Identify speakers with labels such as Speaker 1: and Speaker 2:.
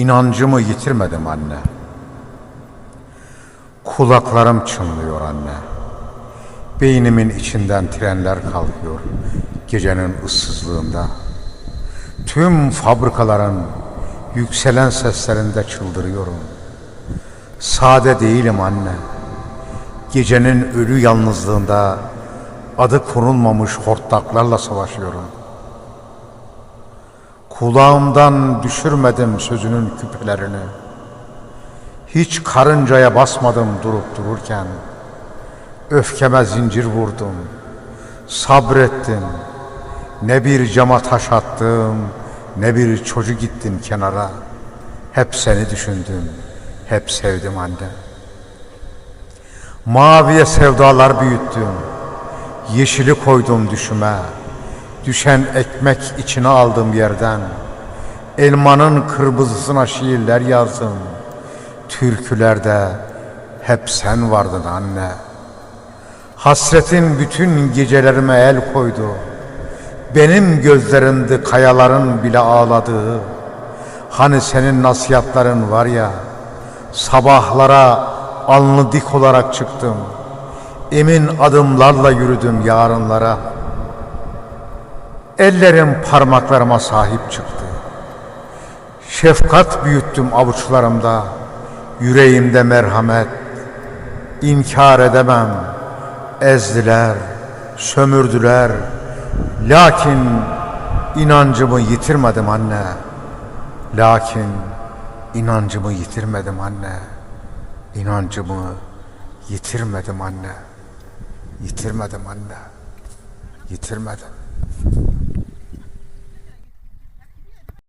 Speaker 1: İnancımı yitirmedim anne. Kulaklarım çınlıyor anne. Beynimin içinden trenler kalkıyor gecenin ıssızlığında. Tüm fabrikaların yükselen seslerinde çıldırıyorum. Sade değilim anne. Gecenin ölü yalnızlığında adı konulmamış hortlaklarla savaşıyorum. Kulağımdan düşürmedim sözünün küpelerini. Hiç karıncaya basmadım durup dururken. Öfkeme zincir vurdum. Sabrettim. Ne bir cama taş attım, ne bir çocuk gittim kenara. Hep seni düşündüm, hep sevdim anne. Maviye sevdalar büyüttüm, yeşili koydum düşüme. Düşen ekmek içine aldım yerden. Elmanın kırmızısına şiirler yazdım. Türkülerde hep sen vardın anne. Hasretin bütün gecelerime el koydu. Benim gözlerimde kayaların bile ağladığı. Hani senin nasihatların var ya, sabahlara alnı dik olarak çıktım. Emin adımlarla yürüdüm yarınlara. Ellerim parmaklarıma sahip çıktı. Şefkat büyüttüm avuçlarımda, yüreğimde merhamet. İnkar edemem, ezdiler, sömürdüler. Lakin inancımı yitirmedim anne. Lakin inancımı yitirmedim anne. İnancımı yitirmedim anne. Yitirmedim anne. Yitirmedim.